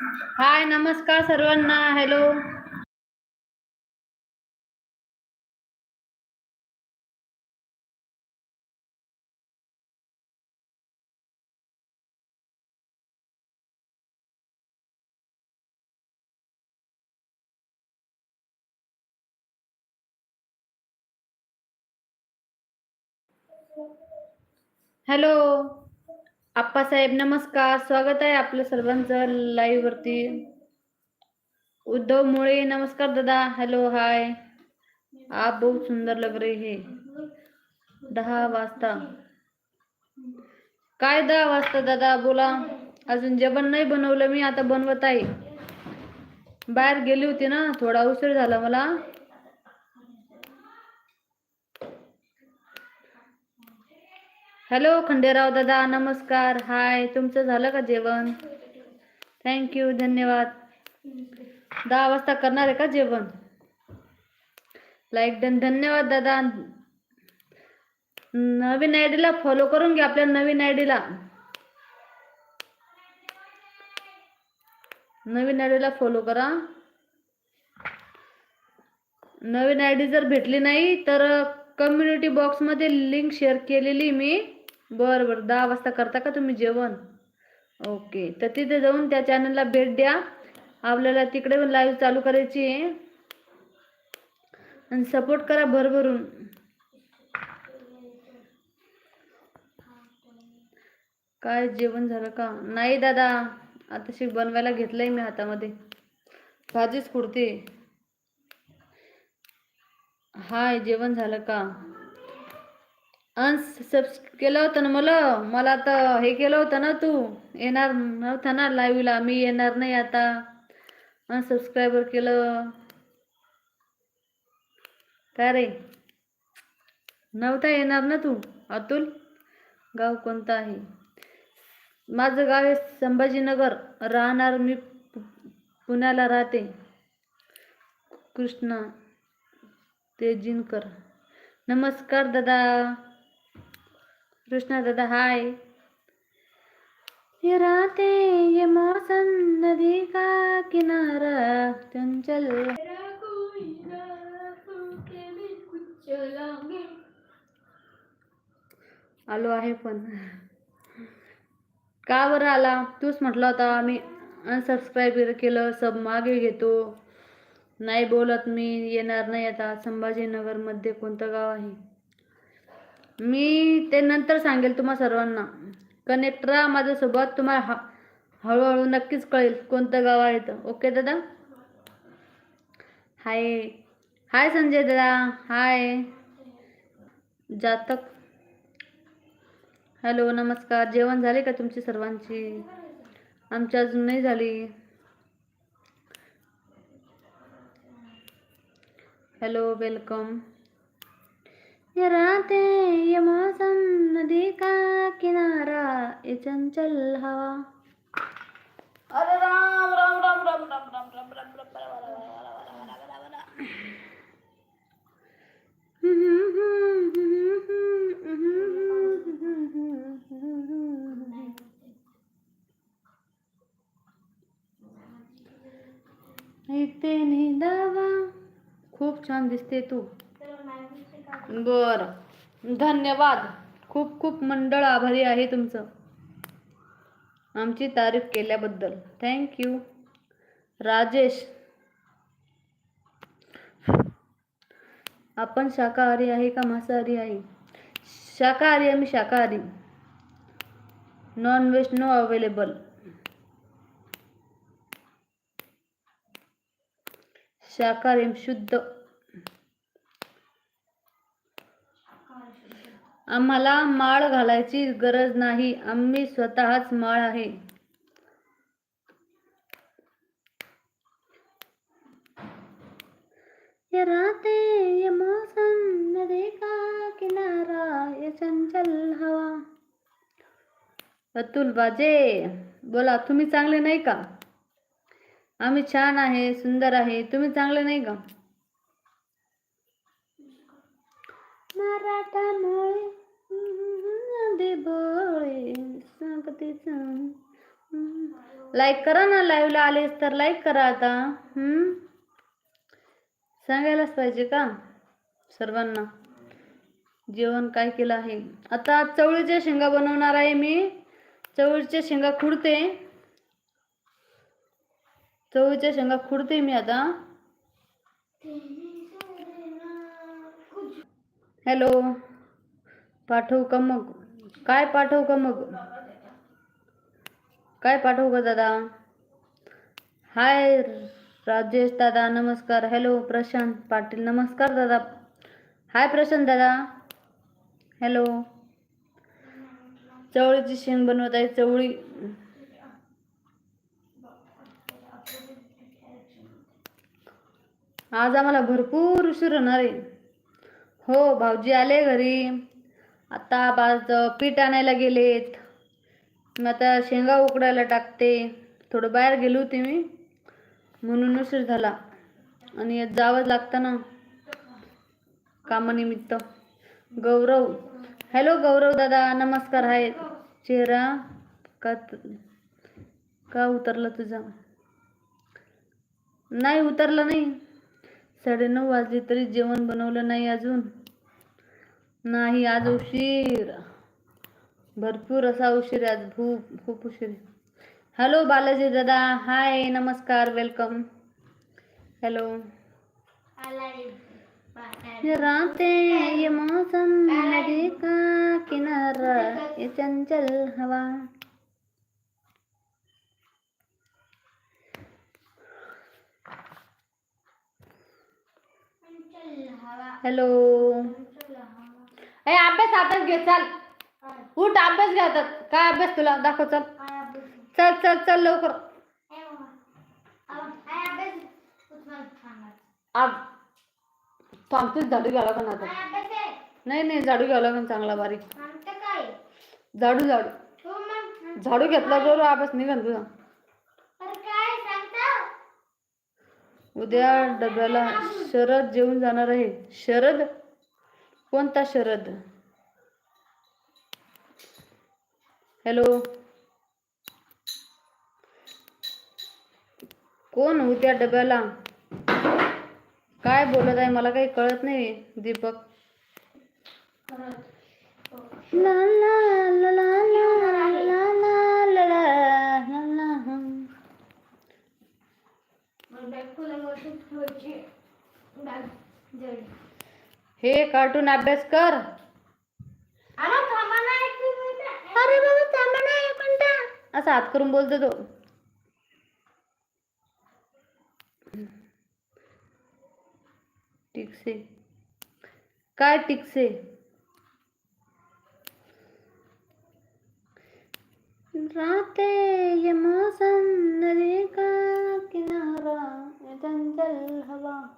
हाय नमस्कार सर्वांना. Hello hello Appasaheb नमस्कार. स्वागत आहे आपलं सर्वांचं लाईव्ह वरती. उद्धव मुळे नमस्कार दादा. हॅलो हाय आप बहुत सुंदर लग रहे है. दहा वाजता. काय दहा वाजता दादा? बोला. अजून जेवण नाही बनवलं मी आता बनवत आहे. बाहेर गेली होती ना थोडा उशीर झाला मला. हॅलो खंडेराव दादा नमस्कार. हाय तुमचं झालं का जेवण? थँक्यू धन्यवाद. दहा वाजता करणार आहे का जेवण? लाईक डन धन्यवाद दादा. नवीन आय डीला फॉलो करून घ्या आपल्या नवीन आय डीला नवीन आय डीला फॉलो करा. नवीन आय डी जर भेटली नाही तर कम्युनिटी बॉक्समध्ये लिंक शेअर केलेली मी. बरं बरं. दहा वाजता करता का तुम्ही जेवण? ओके. तर तिथे जाऊन त्या चॅनलला भेट द्या. आपल्याला तिकडे पण लाईव्ह चालू करायची आहे. आणि सपोर्ट करा भरभरून. काय जेवण झालं का? नाही दादा. आता शिक बनवायला घेतलंय मी हातामध्ये. भाजीच कुडती. हाय जेवण झालं का? अनसबस् केलं होतं ना मला मला तर हे केलं होतं ना तू येणार नव्हता ना लाईव्हला मी येणार नाही आता. अनसबस्क्रायबर केलं. काय रे? नव्हता येणार ना तू अतुल? गाव कोणतं आहे? माझं गाव आहे संभाजीनगर राहणार मी पु- पुण्याला राहते. कृष्णा तेजिनकर. नमस्कार दादा. कृष्णा दादा हाय ये राते ये मौसम नदी का किनारा चंचल आलो आहे पण का बरं आला तूच म्हटला होता आम्ही अनसबस्क्राईब केलं सब मागे घेतो नाही बोलत मी येणार नाही आता संभाजीनगरमध्ये कोणतं गाव आहे मी ते नंतर सांगेल तुम्हा सर्वांना. कनेक्ट राहा माझ्यासोबत तुम्हाला हा हळूहळू नक्कीच कळेल कोणतं गाव आहे तर ओके दादा? हाय हाय संजय दादा. हाय जातक. हॅलो नमस्कार. जेवण झाले का तुमची सर्वांची? आमची अजून नाही झाली. हॅलो वेलकम ये रातें ये मौसम नदी का किनारा ये चंचल हवा अरे राम राम राम राम राम राम राम राम राम इथे निदावा खूप छान दिसते तू बर. धन्यवाद. खूप खूप मंडळ आभारी आहे तुमचं. आमची तारीफ केल्याबद्दल. Thank you Rajesh. आपण शाकाहारी आहे का मांसाहारी आहे? शाकाहारी आम्ही मी शाकाहारी. नॉन व्हेज नो अवेलेबल शाकाहारी शुद्ध. आम्हाला माळ घालायची गरज नाही. आम्ही स्वतःच माळ आहे. ये रातें ये मौसम नदी का किनारा ये चंचल हवा. अतुल बाजे बोला तुम्ही चांगले नाही का? आम्ही छान आहे सुंदर आहे. तुम्ही चांगले नाही का? बोळे सांगतेच लाईक करा ना लाईव्हला आलेस तर लाईक करा आता. हम्म? सांगायलाच पाहिजे का? सर्वांना. जेवण काय केलं आहे? आता चवळीच्या शेंगा बनवणार आहे मी. चवळीच्या शेंगा खुडते. चवळीच्या शेंगा खुडते मी आता. हॅलो पाठवू का मग? काय पाठवू का मग? काय पाठवू का दादा? हाय राजेश दादा नमस्कार. हॅलो प्रशांत पाटील. नमस्कार दादा. हाय प्रशांत दादा. हॅलो चवळीची शेंग बनवत आहे चवळी. आज आम्हाला भरपूर उशीर होणार आहे. हो भाऊजी आले घरी. आता बाज पीठ आणायला गेलेत. मग आता शेंगा उकडायला टाकते. थोडं बाहेर गेली होती मी म्हणून उशीर झाला. आणि जावंच लागतं ना कामानिमित्त. गौरव हॅलो गौरव दादा नमस्कार आहे. चेहरा का का उतरला तुझा? नाही उतरला नाही. साडेनऊ वाजले तरी जेवण बनवलं नाही अजून. नाही आज उशीर. भरपूर असा उशीर आज खूप खूप उशीर हॅलो बालाजी दादा. हाय नमस्कार वेलकम हॅलो रातें ये मौसम नदी का किनारा ये चंचल हवा. हॅलो ए अभ्यास आताच घे चाल. उठ अभ्यास घे हातात काय अभ्यास तुला? दाखव चल. चल चल चल लवकर. थांबतोच झाडू घ्यावं का आता. नाही नाही झाडू घ्यावं का चांगला बारीक. झाडू झाडू. झाडू घेतला बरोबर अभ्यास निघन तुझा. उद्या डब्याला शरद जेवून जाणार आहे. शरद? कोणता शरद हॅलो कोण उद्या डब्याला काय बोलत आहे मला काही कळत नाही दीपक ला ला ला ला ला ला ला ला ला ला ला हं. कार्टून अभ्यास कर. अरे बाबा थांबा ना एक मिनिट. असा हात करून बोलतो तो. टिकसे. काय टिकसे? रातें ये मौसम नदी का किनारा ये चंचल हवा.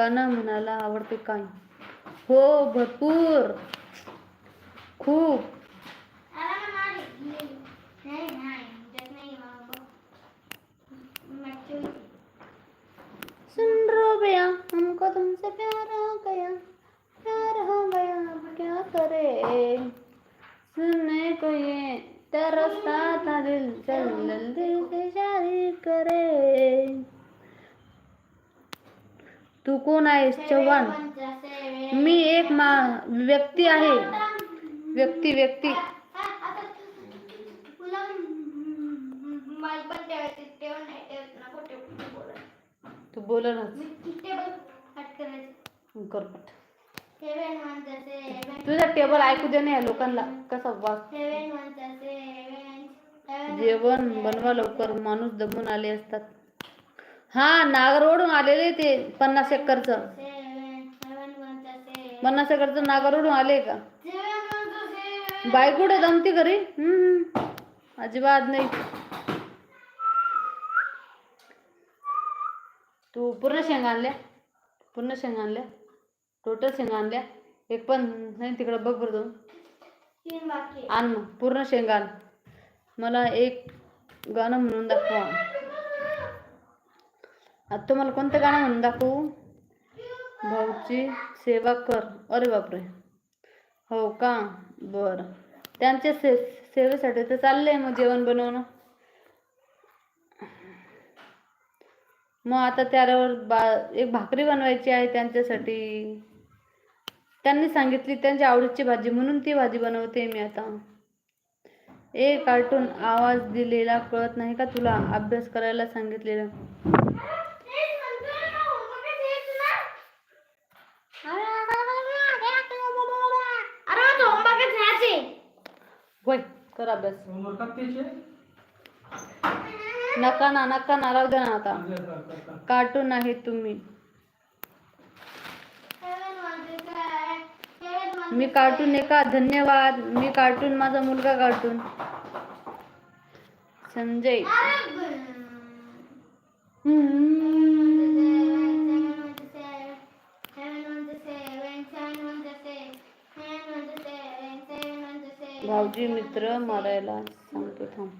गाणं म्हणायला आवडते काय? हो, भरपूर. खूप. सुन रो भैया, हमको तुमसे प्यार हो गया। प्यार हो गया, अब क्या करे? सुनने को ये तरसता था दिल चल जल्दी से शादी करे। तू कोण आहेस? चव्हाण. मी एक मा व्यक्ती आहे. व्यक्ती व्यक्ती. तू बोलणच करपट तुझा टेबल ऐकू दे ना या लोकांना. कसा वास. जेवण बनवा लवकर. माणूस दमून आले असतात. हा नागरवडून आलेले ते पन्नास एकरचं. पन्नास एकरचं नागरवडून आले का? बाय कुठे दमती घरी? हम्म. अजिबात नाही. तू पूर्ण शेंगा आणल्या? पूर्ण शेंगा आणल्या? टोटल शेंगा आणल्या? एक पण नाही तिकडं बघ बरं जाऊन. आण मग पूर्ण शेंगा आण. मला एक गाणं म्हणून दाखवा. आता तुम्हाला कोणतं गाणं म्हणून दाखवू? भाऊची सेवा कर. अरे बापरे. हो का? बरं. त्यांच्या से सेवेसाठी तर चाललंय मग जेवण बनवणं. मग आता त्यावर बा एक भाकरी बनवायची आहे त्यांच्यासाठी. त्यांनी सांगितली त्यांच्या आवडीची भाजी म्हणून ती भाजी बनवते मी आता. ए कार्टून आवाज दिलेला कळत नाही का तुला? अभ्यास करायला सांगितलेला अरे माझं होमवर्कच न्यायचे होय कर अभ्यास. नका ना नका ना राहू द्या ना आता. कार्टून आहे तुम्ही. मी कार्टून आहे का? धन्यवाद. मी कार्टून माझा मुलगा कार्टून संजय. भाऊजी मित्र मारायला सांगतो थांब.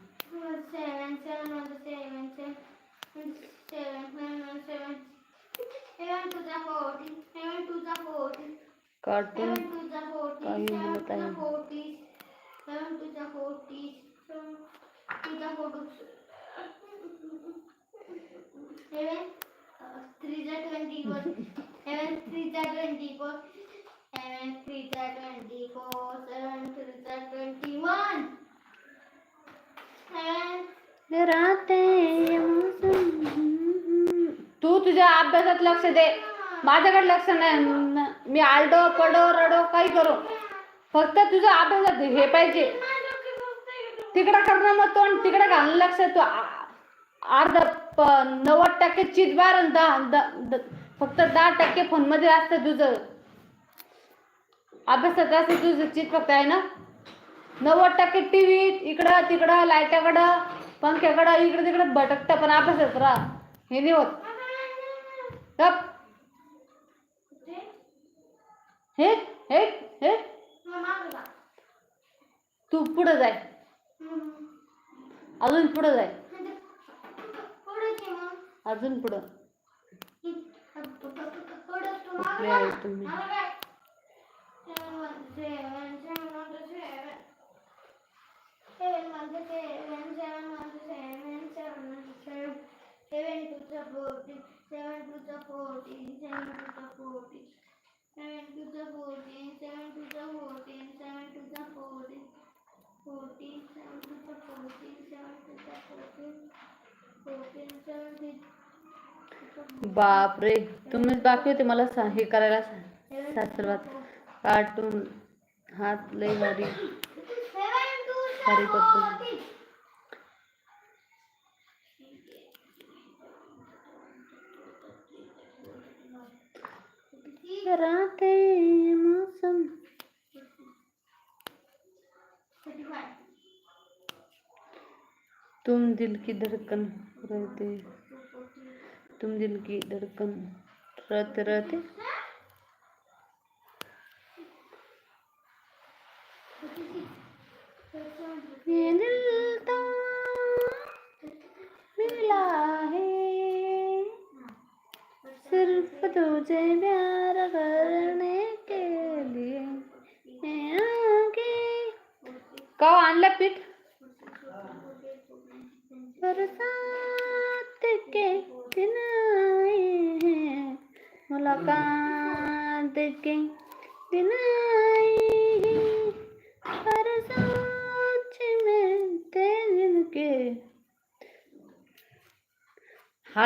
कार्टून काही म्हणत आहे. Three are twenty-four. Seven three are twenty-four. Seven three are twenty-one. तू तुझ्या अभ्यासात लक्ष दे माझ्याकडे लक्ष नाही मी आलडो पडो रडो काही करू फक्त तुझं अभ्यासात हे पाहिजे तिकडं करणं मग तोंड तिकडं घालणं लक्ष तू अर्धा अर्ध नव्वद टक्के चीज बार दहा द- फक्त दहा टक्के फोनमध्ये असतं तुझं अभ्यासात असतं तुझं चीज फक्त आहे ना? नव्वद टक्के टीव्ही इकडं तिकडं लाईटाकडं पंख्याकडं इकडं तिकडं भटकतं पण अभ्यासात राहा. हे नाही होत. गप. हे हे हे. तू पुढं जाय. अजून पुढं जाय. अजून पुढं. कुठले आहे तुम्ही Seven to the forty, seven to the fourteen, seven to the fourteen, seven to the fourteen, seven to the fourteen, seven to the fourteen, fourteen, seven to the fourteen, seven to the fourteen, fourteen, seven to बापरे तुम्हीच बाकी होते मला सा- हे करायला सासरवात cartoon. हात लय भारी. भारी करतो राते मौसम. तुम दिल की धड़कन रहते. तुम दिल की धड़कन रहते रहते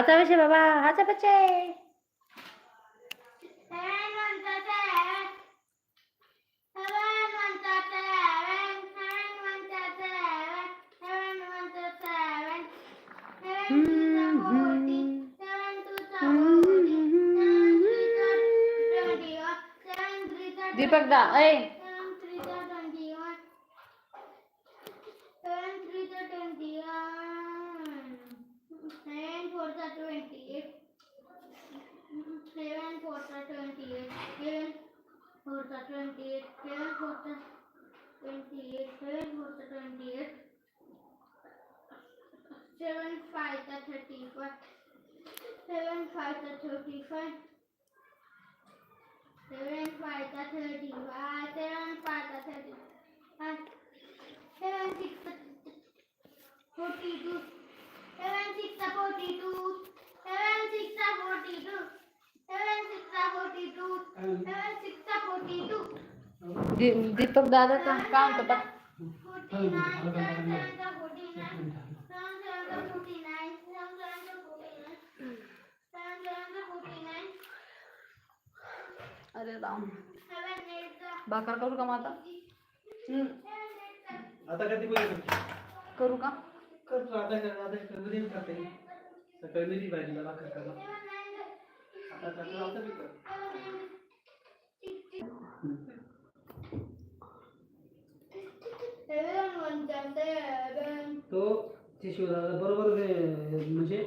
हाचा विषय बाबा हाचा बच्चे Seven one to seven. Seven by the 35. 7 by the 30. 7 by the 30. 7 6 42. 7 6 42. 7 6 42. 7 6 42. 7 6 42. Deepak दादा तुम काम तो पा 49 49 अरे राम। seven eight भाकर करू का मग आता हम्म, seven eight आता कधी बोलू? करू का? करतो आता कर आता कर. उद्या करते सकाळी मेरी पाहिजे भाकर करा seven nine आता करतो आता मी कर. seven nine sixty. Seven one seven. तो शिशुदादा बरोबर ते म्हणजे